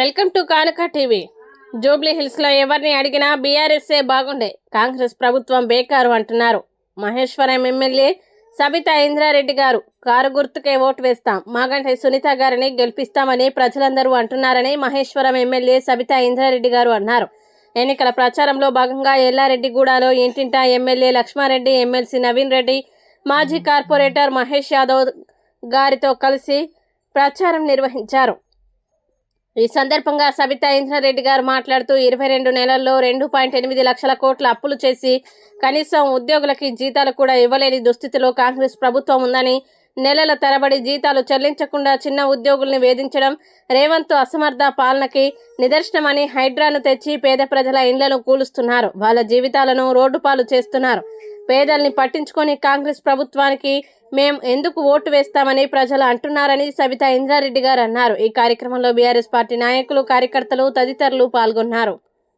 Welcome to Kanuka TV. Jubilee హిల్స్లో ఎవరిని అడిగినా బీఆర్ఎస్ఏ బాగుండే కాంగ్రెస్ ప్రభుత్వం బేకారు అంటున్నారు. మహేశ్వరం ఎమ్మెల్యే సబితా ఇంద్రారెడ్డి గారు కారు గుర్తుకే ఓటు వేస్తాం మాగంటి సునీత గారిని గెలిపిస్తామని ప్రజలందరూ అంటున్నారని మహేశ్వరం ఎమ్మెల్యే సబితా ఇంద్రారెడ్డి గారు అన్నారు. ఎన్నికల ప్రచారంలో భాగంగా ఎల్లారెడ్డిగూడలో ఇంటింటా ఎమ్మెల్యే లక్ష్మారెడ్డి ఎమ్మెల్సీ నవీన్ రెడ్డి మాజీ కార్పొరేటర్ మహేష్ యాదవ్ గారితో కలిసి ప్రచారం నిర్వహించారు. ఈ సందర్భంగా సబితా ఇంద్రారెడ్డి గారు మాట్లాడుతూ ఇరవై రెండు నెలల్లో రెండు పాయింట్ ఎనిమిది లక్షల కోట్ల అప్పులు చేసి కనీసం ఉద్యోగులకి జీతాలు కూడా ఇవ్వలేని దుస్థితిలో కాంగ్రెస్ ప్రభుత్వం ఉందని నెలల తరబడి జీతాలు చెల్లించకుండా చిన్న ఉద్యోగుల్ని వేధించడం రేవంత్ అసమర్థ పాలనకి నిదర్శనమని హైడ్రాను తెచ్చి పేద ప్రజల ఇండ్లను కూలుస్తున్నారు. వాళ్ళ జీవితాలను రోడ్డుపాలు చేస్తున్నారు. పేదల్ని పట్టించుకొని కాంగ్రెస్ ప్రభుత్వానికి మేం ఎందుకు ఓటు వేస్తామని ప్రజలు అంటున్నారని సబితా ఇంద్రారెడ్డి గారు అన్నారు. ఈ కార్యక్రమంలో బీఆర్ఎస్ పార్టీ నాయకులు కార్యకర్తలు తదితరులు పాల్గొన్నారు.